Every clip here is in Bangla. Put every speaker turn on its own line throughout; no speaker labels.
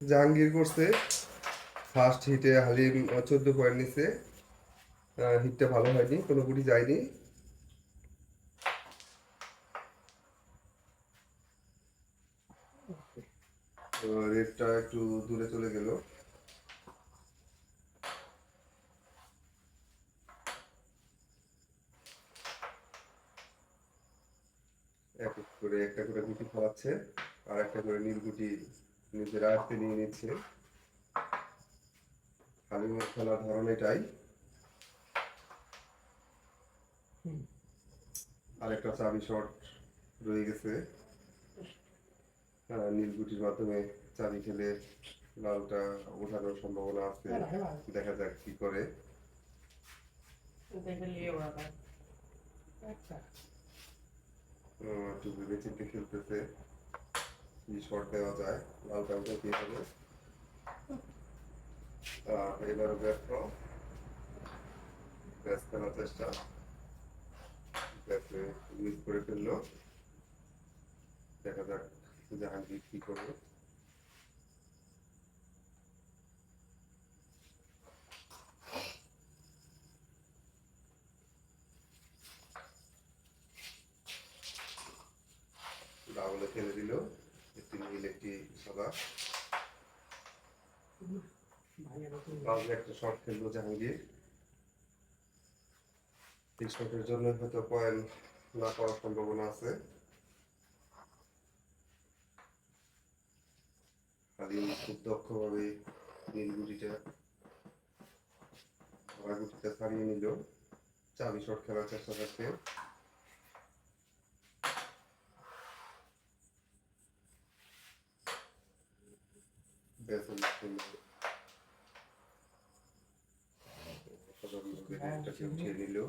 জাহাঙ্গীর করছে। ফার্স্ট হিটে হালিম চোদ্দ পয়েন্ট নিচ্ছে হিটটা ভালো হয়নি কোনো গুটি যায়নি রেটটা একটু দূরে চলে গেল। এক করে একটা করে গুটি খাওয়াচ্ছে, আর একটা করে নীল গুটি নিজের আয়ত্তে নিয়ে নিচ্ছে। হালিমের খেলার ধরন এটাই। আর একটা চাবি শট রয়ে গেছে। আহ, নীল গুটির মাধ্যমে চাবি খেলে লালটা ওঠানোর সম্ভাবনা আছে। দেখা যাক কি করে। উম, একটু ভেবে চিন্তে খেলতেছে। কি দেওয়া যায় লাল উঠে দিয়ে হবে আর এবারও ব্যর্থ ব্যাস ফেলার চেষ্টা ব্যাসে মিস করে ফেলল দেখা যাক জাহাঙ্গীর কি করবে একটি সাদা একটা শট খেললো জাহাঙ্গীর। এই শটের জন্য হয়তো পয়েন্ট না পাওয়ার সম্ভাবনা আছে। খুব দক্ষভাবে নীল গুটিটা ছাড়িয়ে নিল। চাবি শট খেলার চেষ্টা করছে అభ్యాసం ఇస్తున్నారు చెల్లెలు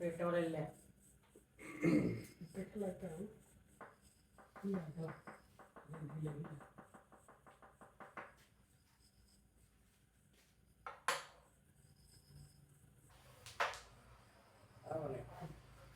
పెట్టవలే పెట్టలేదు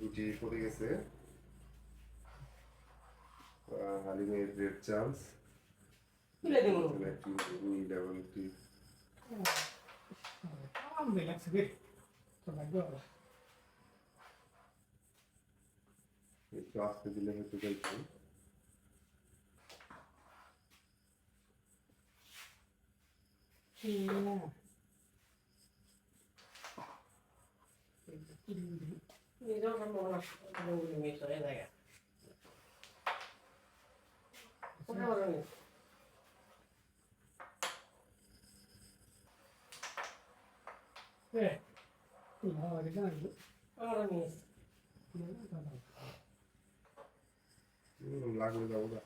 গুটি পড়ে গেছে। হালিমের রেড চান্স। নীল এবং একটি একটু আসতে দিলে হয়তো গেলতাম
নিজেও সম্ভাবনা কোনোগুলি মিস হয়ে যায় কোনটা বড় মিস বড় মিস
লাগলে যাব না